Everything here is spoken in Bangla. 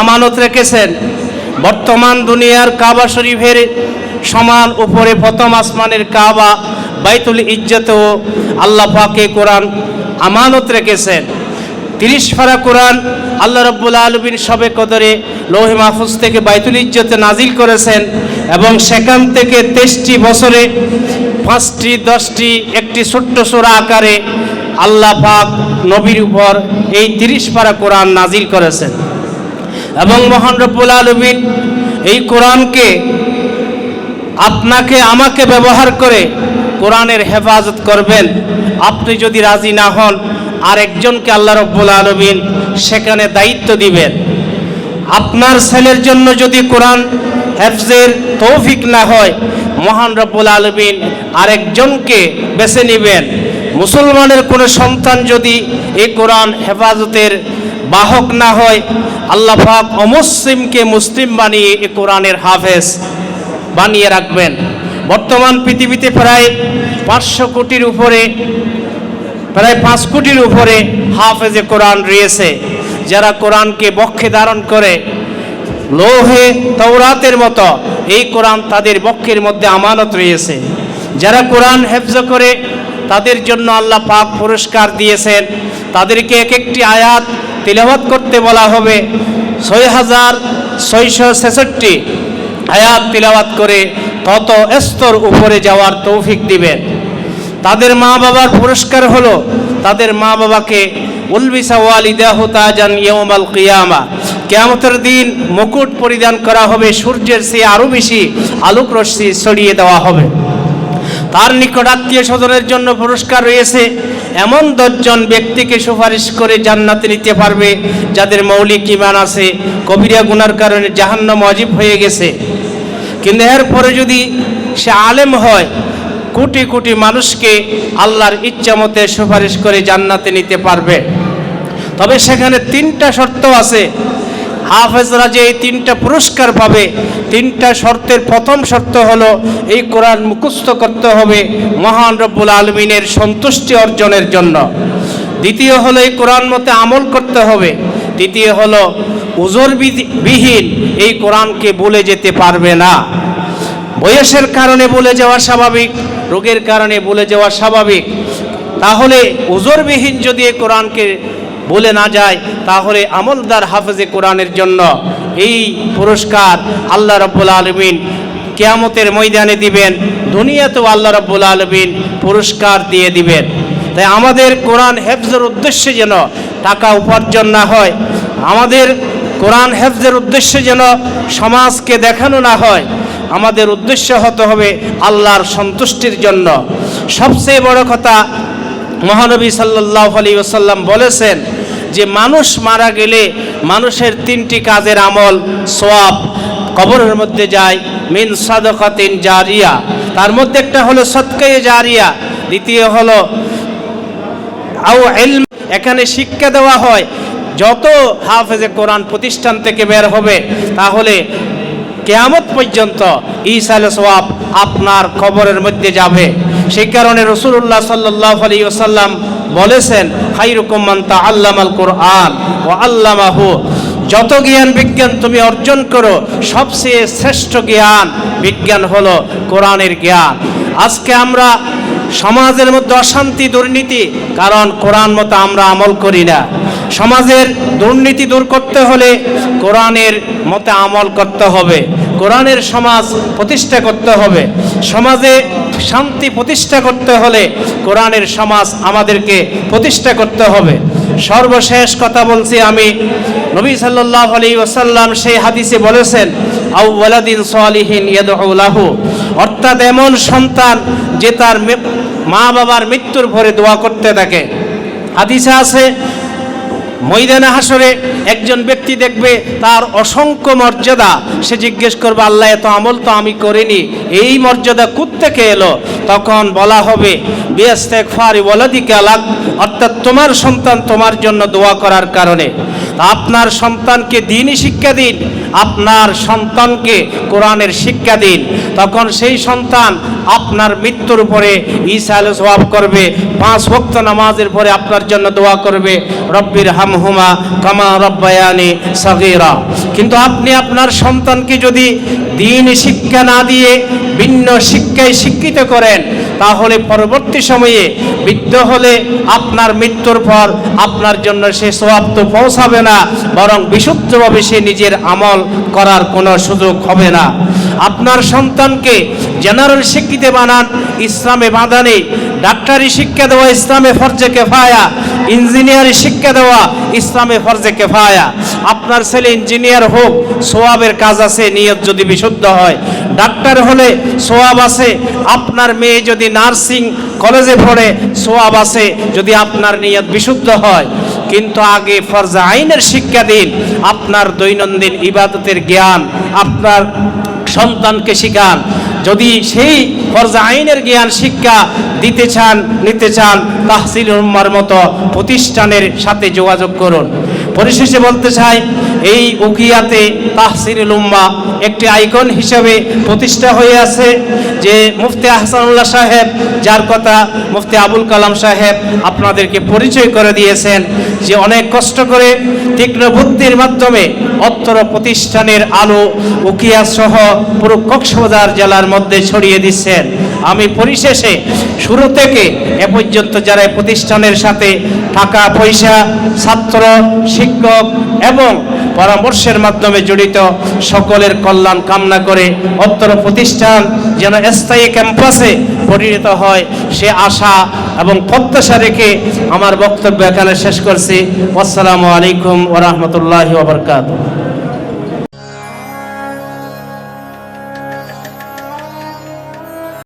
আমানত রেখেছেন। বর্তমান দুনিয়ার কাবা শরীফের সমান উপরে প্রথম আসমানের কাবা বাইতুল ইজ্জতেও আল্লাহ পাকে কোরআন আমানত রেখেছেন। তিরিশ ফারা কোরআন আল্লাহ রব্বুল আলমিন সবে কদরে লৌহে মাহফুজ থেকে বাইতুল ইজ্জতে নাজিল করেছেন এবং সেখান থেকে তেইশটি বছরে পাঁচটি, দশটি, একটি ছোট্ট সোরা আকারে আল্লাহ পাক নবীর উপর এই তিরিশ পারা কোরআন নাজিল করেছেন। এবং মহান রব্বুল আলমিন এই কোরআনকে আপনাকে, আমাকে ব্যবহার করে কোরআনের হেফাজত করবেন। আপনি যদি রাজি না হন আর একজনকে আল্লাহ রব্বুল আলমিন সেখানে দায়িত্ব দিবেন। আপনার ছেলের জন্য যদি কোরআন হেফজের তৌফিক না হয়, মহান রব্বুল আলমিন আরেকজনকে বেছে নেবেন। মুসলমানের কোনো সন্তান যদি এই কোরআন হেফাজতের বাহক না হয়, আল্লাহ পাক অমুসলিমকে মুসলিম বানিয়ে এ কোরআনের হাফেজ বানিয়ে রাখবেন। বর্তমান পৃথিবীতে প্রায় পাঁচশো কোটির উপরে, প্রায় পাঁচ কোটির উপরে হাফেজে কোরআন রয়েছে। যারা কোরআনকে বক্ষে ধারণ করে, লোহে তৌরাতের মতো, এই কোরআন তাদের বক্ষের মধ্যে আমানত রয়েছে। যারা কোরআন হেফজ করে, তাদের জন্য আল্লাহ পাক পুরস্কার দিয়েছেন। তাদেরকে এক একটি আয়াত তিলাবাত করতে বলা হবে। ছয় হাজার ছয়শো ছেষট্টি আয়াত তিলাবাত করে তত স্তর উপরে যাওয়ার তৌফিক দিবেন। তাদের মা বাবার পুরস্কার হলো তাদের মা বাবাকে, উলবিসা কিয়ামা। কেয়ামতের দিন মুকুট পরিধান করা হবে, সূর্যের চেয়ে আরও বেশি আলোক রশ্মি ছড়িয়ে দেওয়া হবে। তার নিকট আত্মীয় স্বজনের জন্য পুরস্কার রয়েছে। এমন দশজন ব্যক্তিকে সুপারিশ করে জান্নাতে নিতে পারবে যাদের মৌলিক ইমান আছে। কবিরা গুনার কারণে জাহান্ন মজিব হয়ে গেছে। কিন্তু এরপরে যদি সে আলেম হয়, কোটি কোটি মানুষকে আল্লাহর ইচ্ছা মতে সুপারিশ করে জান্নাতে নিতে পারবে। তবে সেখানে তিনটা শর্ত আছে। হাফেজরা যে এই তিনটা পুরস্কার পাবে। তিনটা শর্তের প্রথম শর্ত হলো, এই কোরআন মুখস্থ করতে হবে মহান রব্বুল আলমিনের সন্তুষ্টি অর্জনের জন্য। দ্বিতীয় হলো, এই কোরআন মতে আমল করতে হবে। তৃতীয় হলো বিহীন এই কোরআনকে বলে যেতে পারবে না। বয়সের কারণে বলে যাওয়া স্বাভাবিক, রোগের কারণে বলে যাওয়া স্বাভাবিক। তাহলে ওজোরবিহীন যদি এই কোরআনকে বলে না যায়, তাহলে আমলদার হাফেজে কোরআনের জন্য এই পুরস্কার আল্লাহ রব্বুল আলমিন কেয়ামতের ময়দানে দিবেন, দুনিয়াতেও আল্লাহ রব্বুল আলমিন পুরস্কার দিয়ে দিবেন। তাই আমাদের কোরআন হেফজের উদ্দেশ্যে যেন টাকা উপার্জন না হয়, আমাদের কোরআন হেফজের উদ্দেশ্যে যেন সমাজকে দেখানো না হয়, আমাদের উদ্দেশ্য হতে হবে আল্লাহর সন্তুষ্টির জন্য। সবচেয়ে বড় কথা মহানবী সাল্লাহ আলী ওসাল্লাম বলেছেন যে মানুষ মারা গেলে মানুষের তিনটি কাজের আমল সোয়াব কবরের মধ্যে যায় মিন সাদকাতিন জারিয়া। তার মধ্যে একটা হলো সৎকায়ে জারিয়া, দ্বিতীয় হলো আও এলম এখানে শিক্ষা দেওয়া হয়, যত হাফেজে কোরআন প্রতিষ্ঠান থেকে বের হবে, তাহলে কেয়ামত পর্যন্ত ঈসা সোয়াব আপনার খবরের মধ্যে যাবে। সেই কারণে রসুল্লাহ সাল্লাহ আলী ওসাল্লাম বলেছেন হাইরুকুমান তা আল্লাম আল কোরআন ও আল্লামাহু। যত জ্ঞান বিজ্ঞান তুমি অর্জন করো, সবচেয়ে শ্রেষ্ঠ জ্ঞান বিজ্ঞান হলো কোরআনের জ্ঞান। আজকে আমরা সমাজের মধ্যে অশান্তি, দুর্নীতি, কারণ কোরআন মতো আমরা আমল করি না। সমাজের দুর্নীতি দূর করতে হলে কোরআনের মতে আমল করতে হবে। কোরআনের সমাজ প্রতিষ্ঠা করতে হবে। সমাজে শান্তি প্রতিষ্ঠা করতে হলে কোরআনের সমাজ আমাদেরকে প্রতিষ্ঠা করতে হবে। সর্বশেষ কথা বলছি আমি। নবী সাল্লাহ আলী ওসাল্লাম সেই হাদিসে বলেছেন আউ সোয়ালিহীন ইয়াদুলাহু অর্থাৎ এমন সন্তান যে তার মা বাবার মৃত্যুর ভরে দোয়া করতে থাকে। হাদিসে আছে ময়দানে হাসরে একজন ব্যক্তি দেখবে তার অসংখ্য মর্যাদা। সে জিজ্ঞেস করবে, আল্লাহ, এত আমল তো আমি করিনি। এই মর্যাদা থেকে এলো? তখন বলা হবে বিয়াস্তেক ফারি ওয়ালাদিকে আলাক অর্থাৎ তোমার সন্তান তোমার জন্য দোয়া করার কারণে। আপনার সন্তানকে দিনই শিক্ষা দিন, আপনার সন্তানকে কোরআনের শিক্ষা দিন। তখন সেই সন্তান আপনার মৃত্যুর পরে ঈসা সওয়াব করবে, পাঁচ ভক্ত নামাজের পরে আপনার জন্য দোয়া করবে, রব্বির হামহুমা কামা রব্বায়ানি সগীরা। কিন্তু আপনি আপনার সন্তানকে যদি দিন শিক্ষা না দিয়ে, ভিন্ন শিক্ষায় শিক্ষিত করেন, তাহলে পরবর্তী সময়ে বৃদ্ধ হলে আপনার মৃত্যুর পর আপনার জন্য সে সওয়াব তো পৌঁছাবে না, বরং বিশুদ্ধভাবে সে নিজের আমল করার কোনো সুযোগ হবে না। আপনার সন্তানকে জেনারেল শিক্ষিতে বানান, ইসলামে বাঁধা নেই ডাক্তারি শিক্ষা দেওয়া, ইসলামে ফরজে কেফায়া, ইঞ্জিনিয়ারি শিক্ষা দেওয়া, ইসলামে ফরজে কেফায়া। আপনার ছেলে ইঞ্জিনিয়ার হোক, সোয়াবের কাজ আছে, নিয়ত যদি বিশুদ্ধ হয়। ডাক্তার হলে সোয়াব আছে, আপনার মেয়ে যদি নার্সিং কলেজে পড়ে, সোয়াব আছে, যদি আপনার নিয়ত বিশুদ্ধ হয়। কিন্তু আগে ফরজা আইনের শিক্ষা দিন, আপনার দৈনন্দিন ইবাদতের জ্ঞান, আপনার সন্তানকে শিখান। যদি সেই ফরজা আইনের জ্ঞান, শিক্ষা দিতে চান, নিতে চান, তাহসিল উম্মার মতো প্রতিষ্ঠানের সাথে যোগাযোগ করুন। পরিশেষে বলতে চাই, এই উকিয়াতে তাহসির উম্মা একটি আইকন হিসেবে প্রতিষ্ঠা হয়ে আছে, যে মুফতি আহসানুল্লাহ সাহেব, যার কথা মুফতি আবুল কালাম সাহেব আপনাদেরকে পরিচয় করে দিয়েছেন, যে অনেক কষ্ট করে তীক্ষ্ণ বুদ্ধির মাধ্যমে অত্তর প্রতিষ্ঠানের আলো উকিয়া সহ পুরো কক্সবাজার জেলার মধ্যে ছড়িয়ে দিচ্ছেন। আমি পরিশেষে শুরু থেকে এ পর্যন্ত যারা প্রতিষ্ঠানের সাথে টাকা পয়সা, ছাত্র শিক্ষক এবং পরামর্শের মাধ্যমে জড়িত সকলের কল্যাণ কামনা করে অত্তর প্রতিষ্ঠান যেন স্থায়ী ক্যাম্পাসে পরিণত হয়, সে আশা এবং প্রত্যাশা রেখে আমার বক্তব্য এখানে শেষ করছি। আসসালামু আলাইকুম ওরহমতুল্লাহ